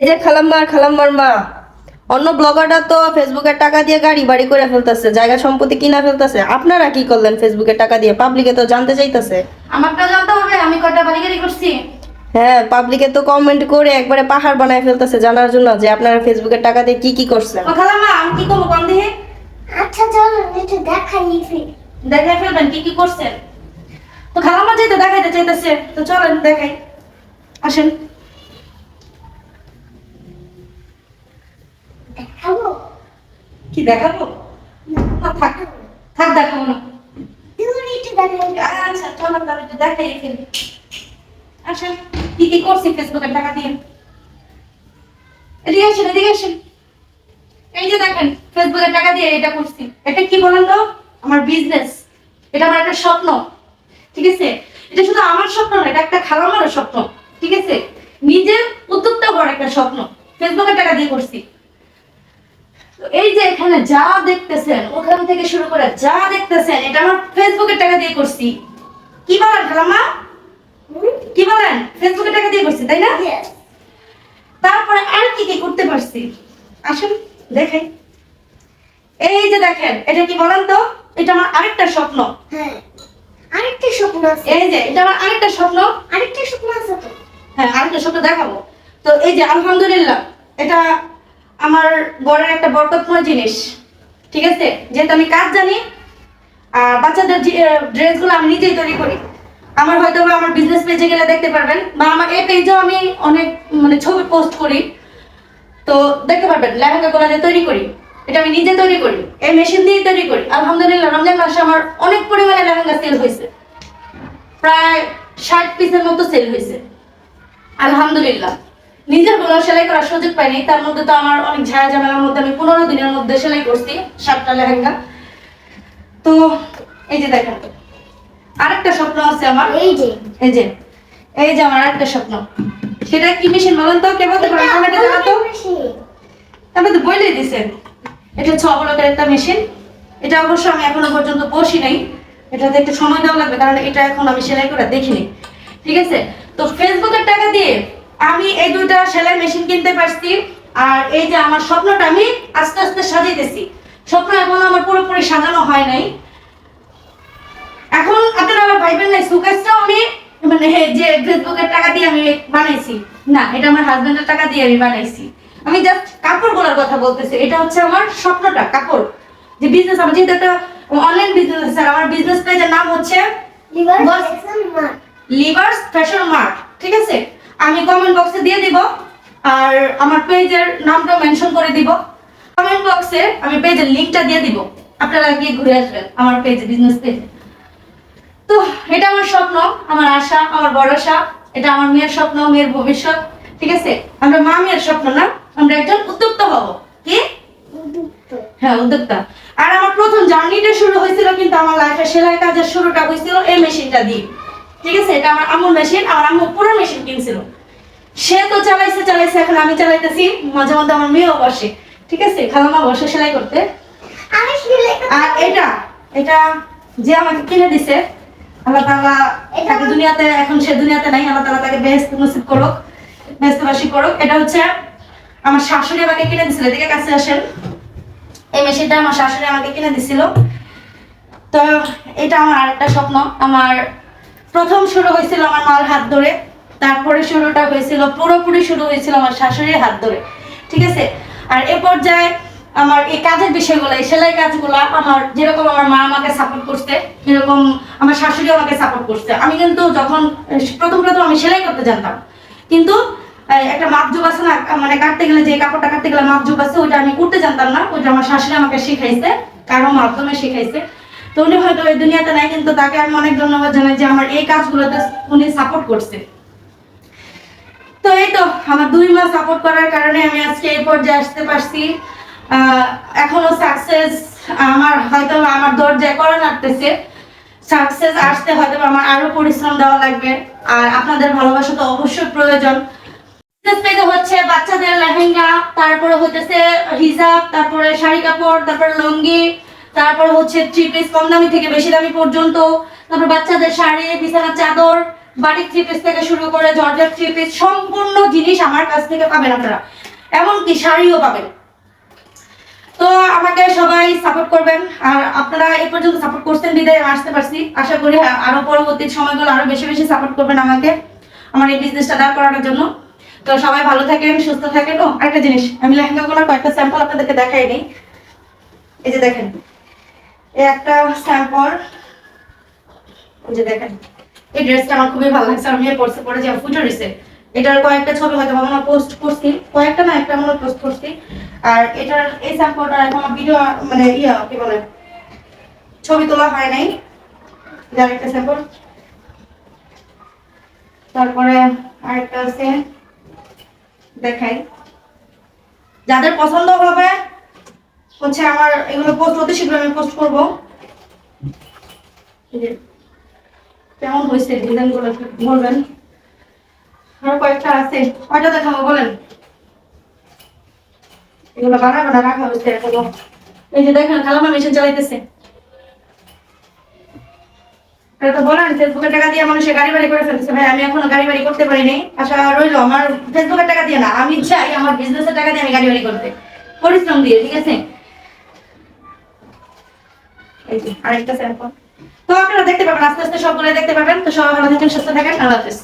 এই যে খালাম্মা খালাম্মার মা। অন্য ব্লগাররা তো ফেসবুকের টাকা দিয়ে গাড়ি বাড়ি করে ফেলতেছে জায়গা সম্পত্তি কিনা ফেলতেছে। আপনারা কি করলেন ফেসবুকের টাকা দিয়ে? পাবলিকে তো জানতে চাইতেছে। আমারটা জানতে হবে আমি কটা বাড়ি গাড়ি করছি? হ্যাঁ পাবলিকে তো কমেন্ট করে একবারে পাহাড় বানায় ফেলতেছে জানার জন্য যে আপনারা ফেসবুকের টাকা দিয়ে কি কি করছেন। ও খালাম্মা আমি কি করব কম দেখে। আচ্ছা চলো একটু দেখাই ফির দেখে ফেলবেন কি কি করছেন? তো খালাম্মা যেহেতু দেখাইতে চাইতেছে তো চলেন দেখাই। আসেন দেখাবো কি দেখাবো? থাক দেখাবো না। আচ্ছা আসেন এই যে দেখেন ফেসবুকের টাকা দিয়ে এটা করছি। এটা কি তো? আমার বিজনেস এটা আমার একটা স্বপ্ন। ঠিক আছে? এটা শুধু আমার স্বপ্ন না, এটা একটা খালামারও স্বপ্ন। ঠিক আছে? নিজের উদ্যোক্তা হওয়ার একটা স্বপ্ন। ফেসবুকের টাকা দিয়ে করছি। এই যে এখানে যা দেখতেছেন ওখান থেকে শুরু করে যা দেখতেছেন এটা আমার ফেসবুকের টাকা দিয়ে করছি। কি বলেন খালামা কি বলেন? ফেসবুকের টাকা দিয়ে করছি তাই না? তারপরে আর কি কি করতে পারছি? আসুন দেখাই। এই যে দেখেন এটা কি বলেন তো? এটা আমার আরেকটা স্বপ্ন। হ্যাঁ আরেকটা স্বপ্ন আছে। এই যে এটা আমার আরেকটা স্বপ্ন। আরেকটা স্বপ্ন আছে তো। হ্যাঁ আরেকটা স্বপ্ন দেখাবো। তো এই যে আলহামদুলিল্লাহ এটা আমার বড়ের একটা বরকতময় জিনিস, ঠিক আছে? যেহেতু আমি কাজ জানি আর বাচ্চাদের ড্রেসগুলো আমি নিজেই তৈরি করি। আমার হয়তো আমার বিজনেস পেজে গেলে দেখতে পারবেন, বা আমার এই পেজেও আমি অনেক মানে ছবি পোস্ট করি। তো দেখতে পারবেন লেহেঙ্গাগুলো যে তৈরি করি, এটা আমি নিজে তৈরি করি, এই মেশিন দিয়েই তৈরি করি। আলহামদুলিল্লাহ, রমজান মাসে আমার অনেক পরিমাণে লেহেঙ্গা সেল হয়েছে। প্রায় ষাট পিসের মতো সেল হয়েছে। আলহামদুলিল্লাহ। নিজেরগুলো সেলাই করার সুযোগ পাইনি তার মধ্যে তো আমার অনেক ঝাড়া ঝামেলার মধ্যে আমি পনেরো দিনের মধ্যে সেলাই করছি সাতটা লেহেঙ্গা। তো এই যে দেখেন আরেকটা স্বপ্ন আছে আমার। এই যে। এই যে এই যে আমার আরেকটা স্বপ্ন। সেটা কি মেশিন বলেন তো? কে বলতে পারেন কমেন্টে জানান তো? তো বলেই দিছেন এটা হচ্ছে অবলকের একটা মেশিন এটা অবশ্য আমি এখনও পর্যন্ত বসি নাই। এটাতে একটু সময় দেওয়া লাগবে কারণ এটা এখন আমি সেলাই করে দেখিনি। ঠিক আছে? তো ফেসবুকের টাকা দিয়ে আমি এই দুইটা সেলাই মেশিন কিনতে পারছি আর এই যে আমার স্বপ্নটা আমি আস্তে আস্তে সাজিয়েছি। স্বপ্ন এখনও আমার পুরোপুরি সাজানো হয় নাই। এখন আপনারা ভাইবেন নাই সুকেসটাও আমি মানে যে ফেসবুকের টাকা দিয়ে আমি বানাইছি। না এটা আমার হাজবেন্ডের টাকা দিয়ে আমি বানাইছি। আমি জাস্ট কাপড়গুলোর কথা বলতেছি এটা হচ্ছে আমার স্বপ্নটা কাপড়। যে বিজনেস আমার যেহেতু একটা অনলাইন বিজনেস আছে আমার বিজনেস পেজের নাম হচ্ছে লিভার্স ফ্যাশন মার্ট ঠিক আছে? আমি কমেন্ট বক্সে দিয়ে দিব আর আমার পেজের নামটা মেনশন করে দিব। কমেন্ট বক্সে আমি পেজের লিংকটা দিয়ে দিব। আপনারা গিয়ে ঘুরে আসবেন আমার পেজে বিজনেস পেজে তো এটা আমার স্বপ্ন আমার আশা আমার ভরসা। এটা আমার মেয়ের স্বপ্ন মেয়ের ভবিষ্যৎ ঠিক আছে? আমরা মা মেয়ের স্বপ্ন না আমরা একজন উদ্যোক্তা হব। কি? হ্যাঁ উদ্যোক্তা। আর আমার প্রথম জার্নিটা শুরু হয়েছিল কিন্তু আমার লাইফে সেলাই কাজের শুরুটা হয়েছিল এই মেশিনটা দিয়ে। ঠিক আছে? এটা আমার আম্মুর মেশিন আমার আম্মু পুরো মেশিন কিনছিল। সে তো চালাইছে চালাইছে এখন আমি চালাইতেছি। মাঝে মধ্যে আমার মেয়েও বসে ঠিক আছে? খালামা বসে সেলাই করতে। আর এটা এটা যে আমাকে কিনে দিছে আল্লাহ তাআলা তাকে দুনিয়াতে এখন সে দুনিয়াতে নাই আল্লাহ তাআলা তাকে বেহেশত নসিব করুক বেহেশতবাসী করুক। এটা হচ্ছে আমার শাশুড়ি আমাকে কিনে দিছিল। এদিকে কাছে আসেন। এই মেশিনটা আমার শাশুড়ি আমাকে কিনে দিছিল। তো এটা আমার আরেকটা স্বপ্ন। আমার প্রথম শুরু হয়েছিল আমার মার হাত ধরে, তারপরে শুরুটা হয়েছিল, পুরোপুরি শুরু হয়েছিল আমার শাশুড়ির হাত ধরে, ঠিক আছে? আর এ পর্যায়ে আমার এই কাজের বিষয়গুলো, এই সেলাই কাজগুলো, আমার যেরকম আমার মা আমাকে সাপোর্ট করছে, এরকম আমার শাশুড়ি আমাকে সাপোর্ট করছে। আমি কিন্তু যখন, প্রথম প্রথম আমি সেলাই করতে জানতাম, কিন্তু একটা মাপজুব আছে না মানে কাটতে গেলে যে কাপড়টা কাটতে গেলে মাপজুব আছে, ওইটা আমি করতে জানতাম না, ওইটা আমার শাশুড়ি আমাকে শিখাইছে, কারও মাধ্যমে শিখাইছে। তো উনি হয়তো এই দুনিয়াতে নাই, কিন্তু তাকে আমি অনেক ধন্যবাদ জানাই যে আমার এই কাজগুলোতে উনি সাপোর্ট করছে। তো এই তো, আমার দুই মাস সাপোর্ট করার কারণে আমি আজকে এই পর্যায়ে আসতে পারছি। এখনও সাকসেস আমার হয়তো আমার দরজায় করা নাড়তেছে। সাকসেস আসতে হয়তো আমার আরও পরিশ্রম দেওয়া লাগবে। আর আপনাদের ভালোবাসা তো অবশ্যই প্রয়োজন। হচ্ছে বাচ্চাদের লেহেঙ্গা, তারপরে হতেছে হিজাব, তারপরে শাড়ি কাপড়, তারপরে লুঙ্গি তারপর হচ্ছে থ্রি পিস কম দামি থেকে বেশি দামি পর্যন্ত। তারপর বাচ্চাদের শাড়ি, বিছানার চাদর, বাটিক থ্রি পিস থেকে শুরু করে জর্জেট থ্রি পিস সম্পূর্ণ জিনিস আমার কাছ থেকে পাবেন আপনারা। এমনকি শাড়িও পাবেন। তো আমাকে সবাই সাপোর্ট করবেন। আর আপনারা এই পর্যন্ত সাপোর্ট করছেন, বিদায় আসতে পারছি। আশা করি আরও পরবর্তী সময়গুলো আরও বেশি বেশি সাপোর্ট করবেন আমাকে, আমার এই বিজনেসটা দাঁড় করানোর জন্য। তো সবাই ভালো থাকেন, সুস্থ থাকেন। ও একটা জিনিস, আমি লেহেঙ্গা লেহেঙ্গাগুলোর কয়েকটা স্যাম্পল আপনাদেরকে দেখাই নিই এই যে দেখেন। একটা স্যাম্পল যে দেখেন, এই ড্রেসটা আমার খুবই ভালো লাগছে, আমি পরে যে এটার কয়েকটা ছবি হয়তো আমরা পোস্ট করছি, কয়েকটা না একটা আমরা পোস্ট করছি। আর এটার এই স্যাম্পলটার এখন ভিডিও মানে কি বলে, ছবি তোলা হয় নাই। যার একটা স্যাম্পল তারপরে আরেকটা আছে, দেখাই। যাদের পছন্দ হবে হচ্ছে আমার এগুলো পোস্ট হতে শীঘ্র আমি পোস্ট করব। কেমন হয়েছে ডিজাইনগুলো বলবেন? আরও কয়েকটা আছে, কয়টা দেখাবো বলেন? এগুলো রাখা হয়েছে এই যে দেখেন খালামা মেশিন চালাইতেছে। তো বলেন ফেসবুকের টাকা দিয়ে মানুষের গাড়ি ভাই, আমি এখনও গাড়ি করতে রইল, আমার ফেসবুকের টাকা দিয়ে না, আমি চাই আমার বিজনেসের টাকা দিয়ে আমি গাড়ি বাড়ি করতে। পরিশ্রম দিয়ে, ঠিক আছে? আরেকটা স্যাম্পল তো আপনারা দেখতে পাবেন, আস্তে আস্তে সবগুলো দেখতে পাবেন। তো সবাই ভালো থাকেন, সুস্থ থাকেন। আল্লাহ হাফিজ।